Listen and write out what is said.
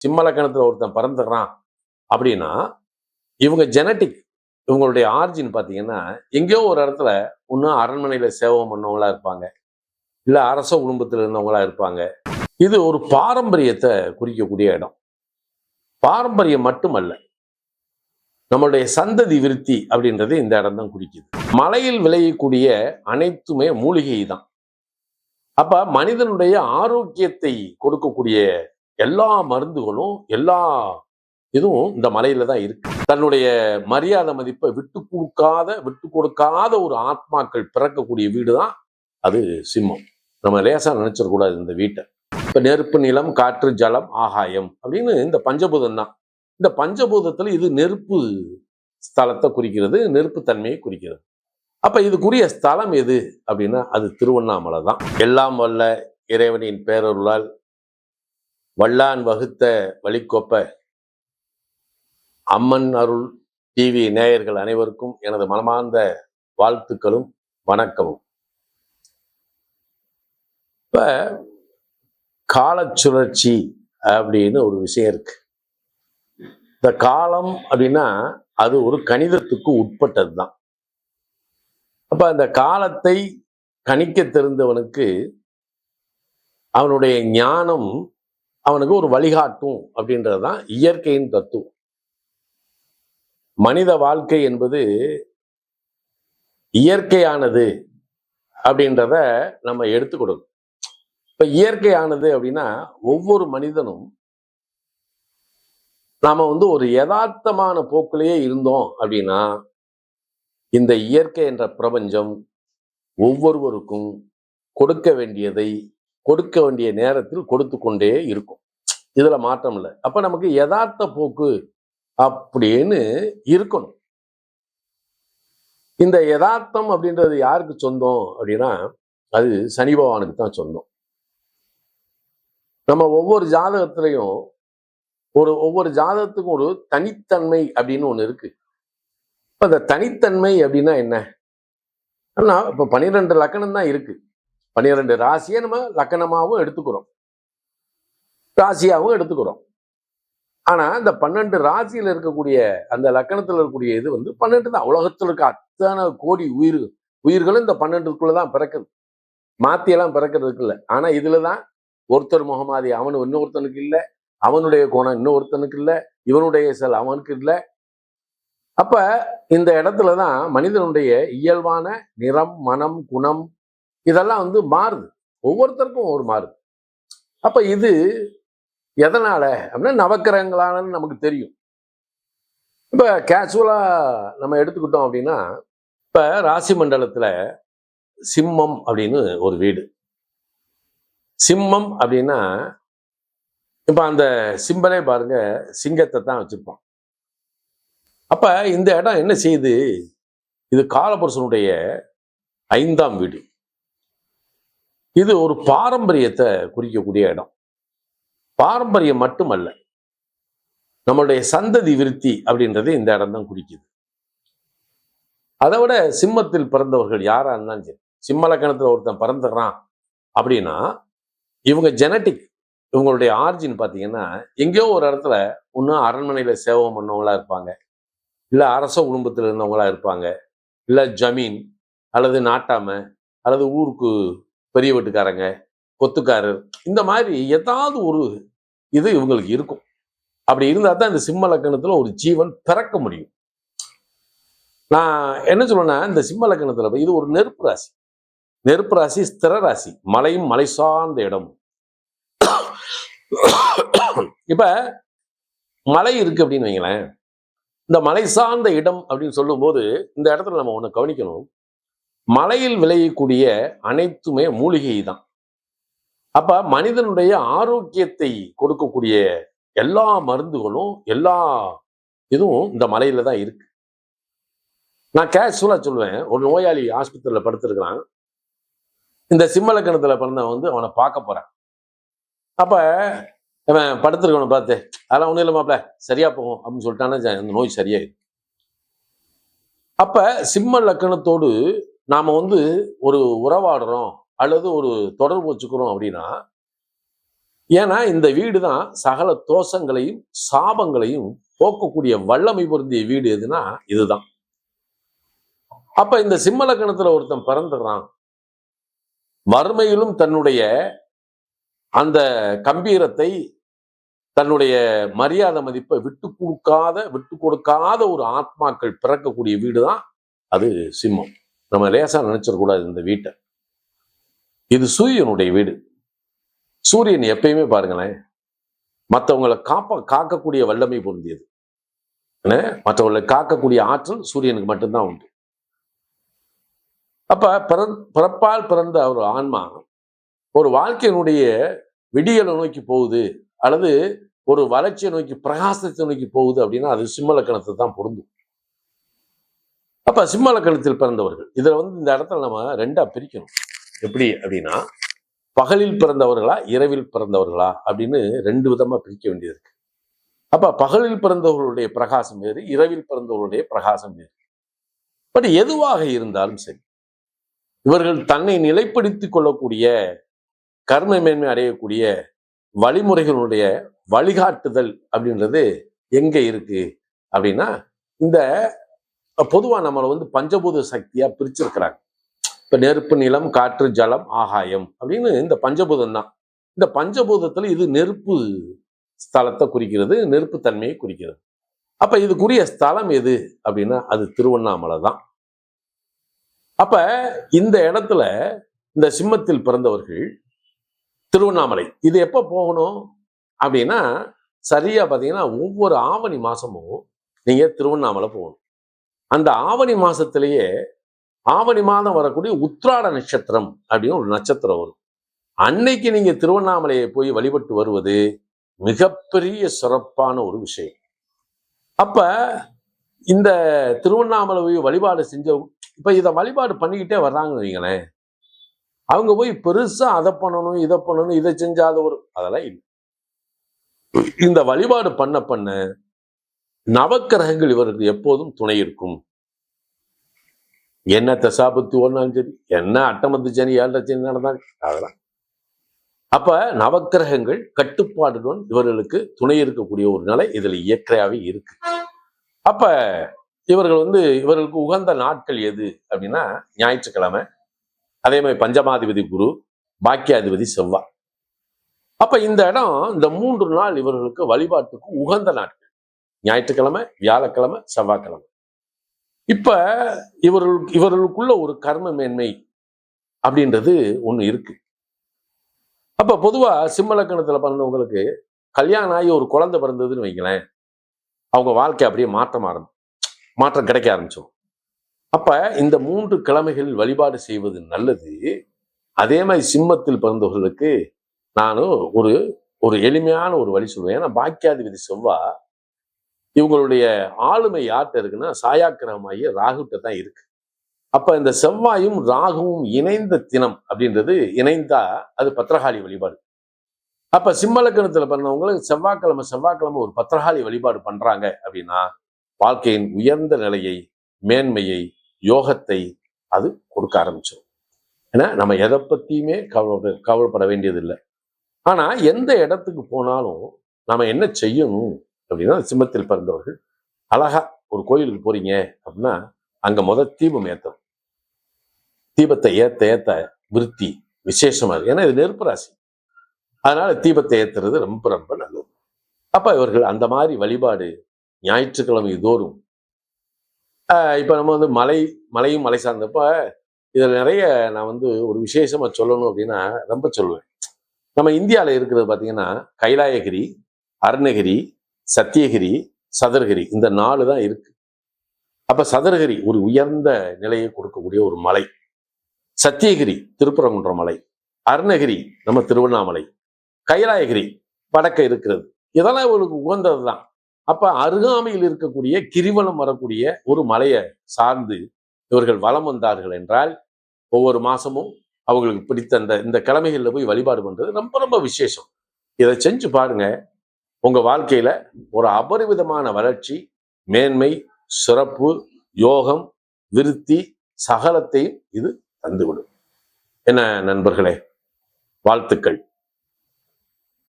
சிம்மலக்கணத்தில் ஒருத்தன் பிறந்துடுறான் அப்படின்னா இவங்க ஜெனட்டிக் இவங்களுடைய ஆர்ஜின் பார்த்தீங்கன்னா எங்கேயோ ஒரு இடத்துல ஒன்றும் அரண்மனையில சேவம் பண்ணவங்களா இருப்பாங்க. இல்லை அரச குடும்பத்தில் இருந்தவங்களா இருப்பாங்க. இது ஒரு பாரம்பரியத்தை குறிக்கக்கூடிய இடம். பாரம்பரியம் மட்டுமல்ல நம்மளுடைய சந்ததி விருத்தி அப்படின்றது இந்த இடம் தான் குறிக்குது. மலையில் விளையக்கூடிய அனைத்துமே மூலிகை தான் அப்ப மனிதனுடைய ஆரோக்கியத்தை கொடுக்கக்கூடிய எல்லா மருந்துகளும் எல்லா இதுவும் இந்த மலையில தான் இருக்கு. தன்னுடைய மரியாதை மதிப்பை விட்டு கொடுக்காத விட்டு கொடுக்காத ஒரு ஆத்மாக்கள் பிறக்கக்கூடிய வீடு தான் அது சிம்மம். நம்ம லேசா நினைச்சிடக்கூடாது இந்த வீட்டை. இப்ப நெருப்பு நிலம் காற்று ஜலம் ஆகாயம் அப்படின்னு இந்த பஞ்சபூதம் தான். இந்த பஞ்சபூதத்துல இது நெருப்பு ஸ்தலத்தை குறிக்கிறது நெருப்பு தன்மையை குறிக்கிறது. அப்ப இதுக்குரிய ஸ்தலம் எது அப்படின்னா அது திருவண்ணாமலை தான். எல்லாம் வல்ல இறைவனின் பேரருளால் வல்லான் வகுத்த வழிக்கொப்ப. அம்மன் அருள் டிவி நேயர்கள் அனைவருக்கும் எனது மனமார்ந்த வாழ்த்துக்களும் வணக்கமும். இப்ப காலச்சுழற்சி அப்படின்னு ஒரு விஷயம் இருக்கு. இந்த காலம் அப்படின்னா அது ஒரு கணிதத்துக்கு உட்பட்டது தான் அப்ப அந்த காலத்தை கணிக்க தெரிந்தவனுக்கு அவனுடைய ஞானம் அவனுக்கு ஒரு வழிகாட்டும் அப்படின்றது தான் இயற்கையின் தத்துவம். மனித வாழ்க்கை என்பது இயற்கையானது அப்படின்றத நம்ம எடுத்துக்கொடுக்கணும் இப்ப இயற்கையானது அப்படின்னா ஒவ்வொரு மனிதனும் நாம வந்து ஒரு யதார்த்தமான போக்கிலேயே இருந்தோம் அப்படின்னா இந்த இயற்கை என்ற பிரபஞ்சம் ஒவ்வொருவருக்கும் கொடுக்க வேண்டியதை கொடுக்க வேண்டிய நேரத்தில் கொடுத்து கொண்டே இருக்கும். இதுல மாற்றம் இல்லை. அப்ப நமக்கு யதார்த்த போக்கு அப்படின்னு இருக்கணும். இந்த யதார்த்தம் அப்படின்றது யாருக்கு சொந்தம் அப்படின்னா அது சனி பகவானுக்கு தான் சொந்தம். நம்ம ஒவ்வொரு ஜாதகத்திலையும் ஒரு ஒவ்வொரு ஜாதகத்துக்கும் ஒரு தனித்தன்மை அப்படின்னு ஒண்ணு இருக்கு. இப்போ இந்த தனித்தன்மை அப்படின்னா என்ன? ஆனா இப்போ பன்னிரெண்டு லக்கணம் தான் இருக்கு. பன்னிரெண்டு ராசியை நம்ம லக்கணமாவும் எடுத்துக்கிறோம். ராசியாவும் எடுத்துக்கிறோம். ஆனா இந்த பன்னெண்டு ராசியில இருக்கக்கூடிய அந்த லக்கணத்துல இருக்கக்கூடிய இது வந்து பன்னெண்டு தான். உலகத்துல இருக்க அத்தனை கோடி உயிர் உயிர்களும் இந்த பன்னெண்டுக்குள்ளதான் பிறக்குது. மாத்தியெல்லாம் பிறக்கிறதுக்கு இல்லை. ஆனா இதுலதான் ஒருத்தர் முகமாதி அவனு இன்னொருத்தனுக்கு இல்லை. அவனுடைய குணம் இன்னொருத்தனுக்கு இல்லை. இவனுடைய செல் அவனுக்கு இல்லை. அப்ப இந்த இடத்துலதான் மனிதனுடைய இயல்பான நிறம் மனம் குணம் இதெல்லாம் வந்து மாறுது. ஒவ்வொருத்தருக்கும் ஒரு மாறுது. அப்ப இது எதனால? அப்படின்னா நவக்கிரகங்களானு நமக்கு தெரியும். இப்ப கேஷுவலா நம்ம எடுத்துக்கிட்டோம் அப்படின்னா இப்ப ராசி மண்டலத்துல சிம்மம் அப்படின்னு ஒரு வீடு. சிம்மம் அப்படின்னா இப்ப அந்த சிம்பலே பாருங்க சிங்கத்தை தான் வச்சிருப்பான். அப்ப இந்த இடம் என்ன செய்யுது? இது காலபுருஷனுடைய ஐந்தாம் வீடு. இது ஒரு பாரம்பரியத்தை குறிக்கக்கூடிய இடம். பாரம்பரியம் மட்டுமல்ல நம்மளுடைய சந்ததி விருத்தி அப்படின்றது இந்த இடம் தான் குறிக்குது. அதை விட சிம்மத்தில் பிறந்தவர்கள் யாரா இருந்தாலும் சரி சிம்ம லக்கணத்துல ஒருத்தன் பிறந்துடுறான் அப்படின்னா இவங்க ஜெனட்டிக் இவங்களுடைய ஆர்ஜின் பார்த்தீங்கன்னா எங்கேயோ ஒரு இடத்துல ஒன்றும் அரண்மனையில சேவம் பண்ணவங்களா இருப்பாங்க. இல்லை அரச குடும்பத்தில் இருந்தவங்களா இருப்பாங்க. இல்லை ஜமீன் அல்லது நாட்டாமை அல்லது ஊருக்கு பெரிய வீட்டுக்காரங்க கொத்துக்காரர் இந்த மாதிரி ஏதாவது ஒரு இது இவங்களுக்கு இருக்கும். அப்படி இருந்தால் தான் இந்த சிம்ம லக்கணத்தில் ஒரு ஜீவன் பிறக்க முடியும். நான் என்ன சொல்லுவேன்னா இந்த சிம்ம லக்கணத்தில் இது ஒரு நெருப்பு ராசி. நெருப்பு ராசி ஸ்திர ராசி மலையும் மலை சார்ந்த இடம். இப்ப மலை இருக்கு அப்படின்னு வைங்களேன். இந்த மலை சார்ந்த இடம் அப்படின்னு சொல்லும்போது இந்த இடத்துல நம்ம ஒன்று கவனிக்கணும். மலையில் விளையக்கூடிய அனைத்துமே மூலிகை தான் அப்ப மனிதனுடைய ஆரோக்கியத்தை கொடுக்கக்கூடிய எல்லா மருந்துகளும் எல்லா இதுவும் இந்த மலையில தான் இருக்கு. நான் கேஷுவலா சொல்லுவேன் ஒரு நோயாளி ஆஸ்பத்திரியில படுத்திருக்கிறான். இந்த சிம்மலக்கணத்துல பிறந்தவன் வந்து அவனை பார்க்க போறான். அப்ப அவன் படுத்திருக்கவனை பார்த்து அதெல்லாம் ஒன்றும் இல்லைமாப்ல சரியா போகும் அப்படின்னு சொல்லிட்டான்னா அந்த நோய் சரியாயிடும். அப்ப சிம்ம லக்கணத்தோடு நாம வந்து ஒரு உறவாடுறோம் அல்லது ஒரு தொடர்பு வச்சுக்கிறோம் அப்படின்னா ஏன்னா இந்த வீடு தான் சகல தோஷங்களையும் சாபங்களையும் போக்கக்கூடிய வல்லமை பொருந்திய வீடு எதுனா இதுதான். அப்ப இந்த சிம்மல லக்கணத்துல ஒருத்தன் பிறந்துடுறான். வறுமையிலும் தன்னுடைய அந்த கம்பீரத்தை தன்னுடைய மரியாதை மதிப்பை விட்டு கொடுக்காத விட்டு கொடுக்காத ஒரு ஆத்மாக்கள் பிறக்கக்கூடிய வீடு தான் அது சிம்மம். நம்ம லேசா நினைச்சிடக்கூடாது இந்த வீட்டை. இது சூரியனுடைய வீடு. சூரியன் எப்பயுமே பாருங்களேன் மற்றவங்களை காப்ப காக்கக்கூடிய வல்லமை பொருந்தியது. மற்றவர்களை காக்கக்கூடிய ஆற்றல் சூரியனுக்கு மட்டும்தான் உண்டு. அப்ப பிற பிறப்பால் பிறந்த ஒரு ஆன்மா ஒரு வாழ்க்கையினுடைய விடியலை நோக்கி போகுது அல்லது ஒரு வளர்ச்சியை நோக்கி பிரகாசத்தை நோக்கி போகுது அப்படின்னா அது சிம்மலக்கணத்தை தான் பொருந்தும். அப்போ சிம்ம லக்கணத்தில் பிறந்தவர்கள். இதில் வந்து இந்த இடத்துல நம்ம ரெண்டா பிரிக்கணும். எப்படி அப்படின்னா பகலில் பிறந்தவர்களா இரவில் பிறந்தவர்களா அப்படின்னு ரெண்டு விதமா பிரிக்க வேண்டியது இருக்கு அப்ப பகலில் பிறந்தவர்களுடைய பிரகாசம் வேறு இரவில் பிறந்தவர்களுடைய பிரகாசம் வேறு. பட் எதுவாக இருந்தாலும் சரி இவர்கள் தன்னை நிலைப்படுத்தி கொள்ளக்கூடிய கர்ம மேன்மை அடையக்கூடிய வழிமுறைகளுடைய வழிகாட்டுதல் அப்படின்றது எங்கே இருக்கு அப்படின்னா இந்த பொதுவா நம்மளை வந்து பஞ்சபூத சக்தியா பிரிச்சிருக்கிறாங்க. இப்ப நெருப்பு நிலம் காற்று ஜலம் ஆகாயம் அப்படின்னு இந்த பஞ்சபூதம் தான். இந்த பஞ்சபூதத்துல இது நெருப்பு ஸ்தலத்தை குறிக்கிறது நெருப்பு தன்மையை குறிக்கிறது. அப்ப இதுக்குரிய ஸ்தலம் எது அப்படின்னா அது திருவண்ணாமலை தான். அப்ப இந்த இடத்துல இந்த சிம்மத்தில் பிறந்தவர்கள் திருவண்ணாமலை. இது எப்போ போகணும் அப்படின்னா சரியா பார்த்தீங்கன்னா ஒவ்வொரு ஆவணி மாசமும் நீங்க திருவண்ணாமலை போகணும். அந்த ஆவணி மாசத்திலேயே ஆவணி மாதம் வரக்கூடிய உத்ராட நட்சத்திரம் அப்படின்னு ஒரு நட்சத்திரம் வரும். அன்னைக்கு நீங்க திருவண்ணாமலையை போய் வழிபட்டு வருவது மிகப்பெரிய சிறப்பான ஒரு விஷயம். அப்ப இந்த திருவண்ணாமலை போய் வழிபாடு செஞ்ச இப்ப இதை வழிபாடு பண்ணிக்கிட்டே வர்றாங்கன்னு வைங்களேன். அவங்க போய் பெருசா அதை பண்ணணும் இதை பண்ணணும் இதை செஞ்சாத ஒரு அதெல்லாம் இல்லை. இந்த வழிபாடு பண்ண பண்ண நவக்கிரகங்கள் இவருக்கு எப்போதும் துணை இருக்கும். என்ன தசாபத்தி ஒன்னாலும் சரி என்ன அட்டமத்து சனி ஏழரை சனி நடந்தாலும் அதெல்லாம். அப்ப நவக்கிரகங்கள் கட்டுப்பாடுடன் இவர்களுக்கு துணை இருக்கக்கூடிய ஒரு நிலை இதுல இயற்கையாவே இருக்கு. அப்ப இவர்கள் வந்து இவர்களுக்கு உகந்த நாட்கள் எது அப்படின்னா ஞாயிற்றுக்கிழமை அதே மாதிரி பஞ்சமாதிபதி குரு பாக்கியாதிபதி செவ்வாய். அப்ப இந்த இடம் இந்த மூன்று நாள் இவர்களுக்கு வழிபாட்டுக்கு உகந்த நாட்கள். ஞாயிற்றுக்கிழமை வியாழக்கிழமை செவ்வாய்க்கிழமை. இப்ப இவர்கள் இவர்களுக்குள்ள ஒரு கர்ம மேன்மை அப்படின்றது ஒண்ணு இருக்கு. அப்ப பொதுவா சிம்மலக்கணத்துல பிறந்தவங்களுக்கு கல்யாணம் ஆகி ஒரு குழந்தை பிறந்ததுன்னு வைங்களேன் அவங்க வாழ்க்கை அப்படியே மாற்றம் ஆரம்பி மாற்றம் கிடைக்க ஆரம்பிச்சோம் அப்ப இந்த மூன்று கிழமைகள் வழிபாடு செய்வது நல்லது. அதே மாதிரி சிம்மத்தில் பிறந்தவர்களுக்கு நானும் ஒரு ஒரு எளிமையான ஒரு வழி சொல்லுவேன் ஏன்னா பாக்கியாதிபதி செவ்வா இவங்களுடைய ஆளுமை யார்கிட்ட இருக்குன்னா சாயாக்கிரமாயி ராகுட்ட தான் இருக்கு. அப்ப இந்த செவ்வாயும் ராகுவும் இணைந்த தினம் அப்படின்றது இணைந்தா அது பத்திரகாளி வழிபாடு. அப்ப சிம்மலக்கணத்துல பண்ணவங்களுக்கு செவ்வாய்க்கிழமை செவ்வாய்க்கிழமை ஒரு பத்திரகாளி வழிபாடு பண்றாங்க அப்படின்னா வாழ்க்கையின் உயர்ந்த நிலையை மேன்மையை யோகத்தை அது கொடுக்க ஆரம்பிச்சிடும் ஏன்னா நம்ம எதை பத்தியுமே கவலை கவலைப்பட வேண்டியதில்லை. ஆனா எந்த இடத்துக்கு போனாலும் நம்ம என்ன செய்யணும்? அப்படின்னா சிம்மத்தில் பிறந்தவர்கள் அழகா ஒரு கோயிலுக்கு போறீங்க அப்படின்னா அங்க முத தீபம் ஏத்தணும். தீபத்தை ஏத்த ஏத்த விருத்தி விசேஷமா இருக்கு. ஏன்னா இது நெருப்பு ராசி. அதனால தீபத்தை ஏத்துறது ரொம்ப ரொம்ப நல்லது. அப்ப இவர்கள் அந்த மாதிரி வழிபாடு ஞாயிற்றுக்கிழமை தோறும் ஆஹ் இப்ப நம்ம வந்து மலை மலையும் மலை சார்ந்தப்ப இதில் நிறைய நான் வந்து ஒரு விசேஷமா சொல்லணும் அப்படின்னா ரொம்ப சொல்லுவேன். நம்ம இந்தியாவில் இருக்கிறது பார்த்தீங்கன்னா கைலாயகிரி அருணகிரி சத்தியகிரி சதுரகிரி இந்த நாலு தான் இருக்கு. அப்ப சதுரகிரி ஒரு உயர்ந்த நிலையை கொடுக்கக்கூடிய ஒரு மலை. சத்தியகிரி திருப்பரங்குன்ற மலை. அருணகிரி நம்ம திருவண்ணாமலை. கைலாயகிரி வடக்க இருக்கிறது. இதெல்லாம் இவருக்கு உகந்தது தான். அப்ப அருகாமையில் இருக்கக்கூடிய கிரிவலம் வரக்கூடிய ஒரு மலையை சார்ந்து இவர்கள் வலம் வந்தார்கள் என்றால் ஒவ்வொரு மாசமும் அவங்களுக்கு பிடித்த அந்த இந்த கிழமைகளில் போய் வழிபாடு பண்றது ரொம்ப ரொம்ப விசேஷம். இதை செஞ்சு பாருங்க. உங்க வாழ்க்கையில ஒரு அபரிவிதமான வளர்ச்சி மேன்மை சிறப்பு யோகம் விருத்தி சகலத்தையும் இது தந்துவிடும். என்ன நண்பர்களே வாழ்த்துக்கள்.